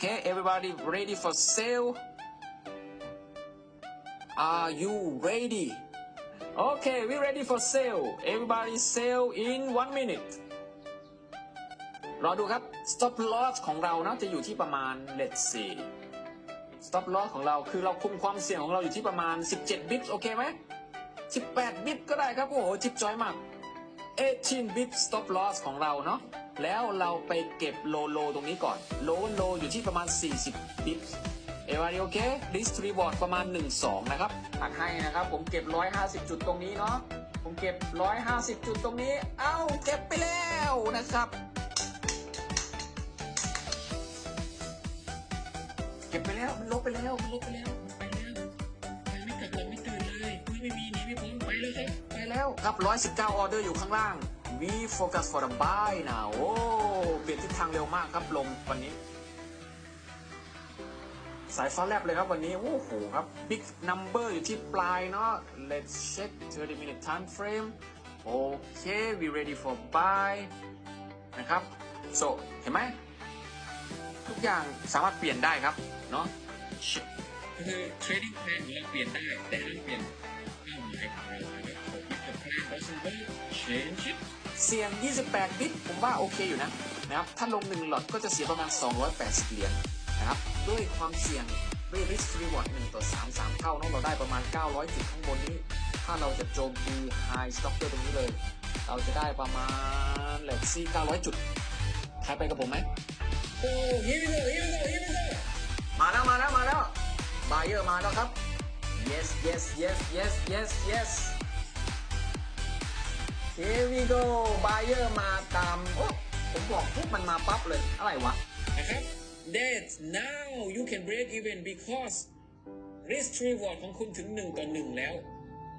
Okay, everybody ready for sale? Are you ready? Okay, we ready for sale. Everybody sell in one minute. รอดูครับ stop loss ของเรานะจะอยู่ที่ประมาณ let's see stop loss ของเราคือเราคุมความเสี่ยงของเราอยู่ที่ประมาณ 17 บิตโอเคไหม 18 บิตก็ได้ครับ โอ้โห จิบจอยมาก 18 bit stop loss ของเราเนาะ แล้วเราไปเก็บโลโลตรงนี้ก่อน โลโลอยู่ที่ประมาณ 40บิตเอวารีโอเค list reward ประมาณ 1-2 นะครับตัดให้นะครับ ผมเก็บ 150 จุดตรงนี้เนาะ ผมเก็บ 150 จุดตรงนี้ เอ้า เก็บไปแล้วนะครับ เก็บไปแล้ว มันลบไปแล้ว มันลบไปแล้ว มันไปแล้วมันไม่กลับหลังไม่ตื่นเลยอุ๊ยไม่มีหนีไม่พ้นไปแล้วครับไปแล้วครับ 119 ออเดอร์อยู่ข้างล่าง we focus for the buy now โอ้เปลี่ยนทิศทางเร็วมากครับลมวันนี้ สายฟ้าแลบเลยครับวันนี้ โอ้โหครับ big number อยู่ที่ปลายเนาะ let's check 30 minute time frame โอเค we ready for buy นะครับ so เห็นไหม ทุกอย่างสามารถเปลี่ยนได้ครับ เนาะคือ trading plan ของเราเปลี่ยนได้ แต่ห้าเปลี่ยนเป้าหมายของเรานะครับผม if the plan doesn't work change it เสี่ยง 28 บิต ผมว่าโอเคอยู่นะนะครับ ถ้าลง 1 หลอดก็จะเสียประมาณ 280 เหรียญนะครับ ด้วยความเสี่ยงด้วย risk reward 1ต่อ 3 3 เท่าเนอะเราได้ประมาณ 900 จุดข้างบนนี้ ถ้าเราจะโจมตี high stocker ตรงนี้เลย เราจะได้ประมาณเลทซี่ 900 จุดใครไปกับผมไหมโอ้ here we go here we go here we go มาแล้วมาแล้วมาแล้ว buyer มาแล้วครับ yes yes yes yes yes yes here we go buyer มาตามโอ้ผมบอกปุ๊บมันมาปั๊บเลย อะไรวะ นะครับ that now you can break even because risk reward ของคุณถึง 1 ต่อ 1 แล้ว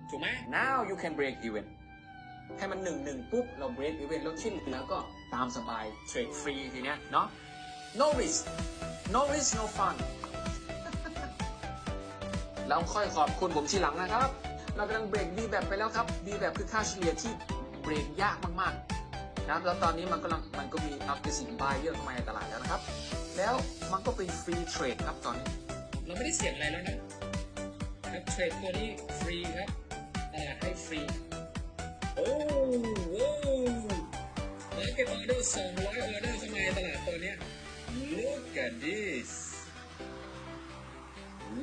ถูกไหม now you can break even ให้มันหนึ่งหนึ่งปุ๊บ เรา break even แล้วที่เหลือก็ตามสบาย เทรดฟรีทีเนี้ยเนาะ no risk no risk no fun แล้วค่อยขอบคุณผมทีหลังนะครับ เรากำลังเบรก B แบบไปแล้วครับ B แบบคือค่าเฉลี่ยที่ เบรกยากมากๆนะครับแล้วตอนนี้มันกำลังมันก็มี aggressive buyer เข้ามาในตลาดแล้วนะครับ แล้วมันก็เป็นฟรีเทรดครับตอนนี้เราไม่ได้เสี่ยงอะไรแล้วนะครับเทรดตัวนี้ฟรีครับตลาดให้ฟรีโอ้โหมาเก็ตออเดอร์200ออเดอร์เข้ามาในตลาดตัวเนี้ย look at this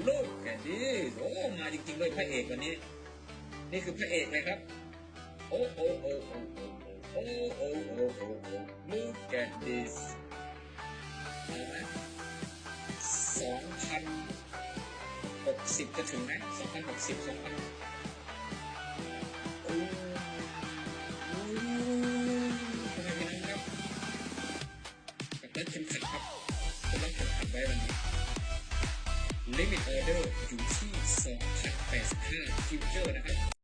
look at this โอ้มาจริงๆเลยพระเอกวันนี้ นี่คือพระเอกเลยครับ โอ้โอ้โอ้โอ้โอ้โอ้โอ้โอ้โอ้โอ้ look at this มาไหมสองพันหกสิบจะถึงไหมสองพันหกสิบสองพันโอ้ทำไมพี่น้องครับกับรัดเข็มขัดครับกับรัดเข็มขัดไว้วันนี้ลิมิตออเดอร์อยู่ที่2,085ฟิวเจอร์นะครับ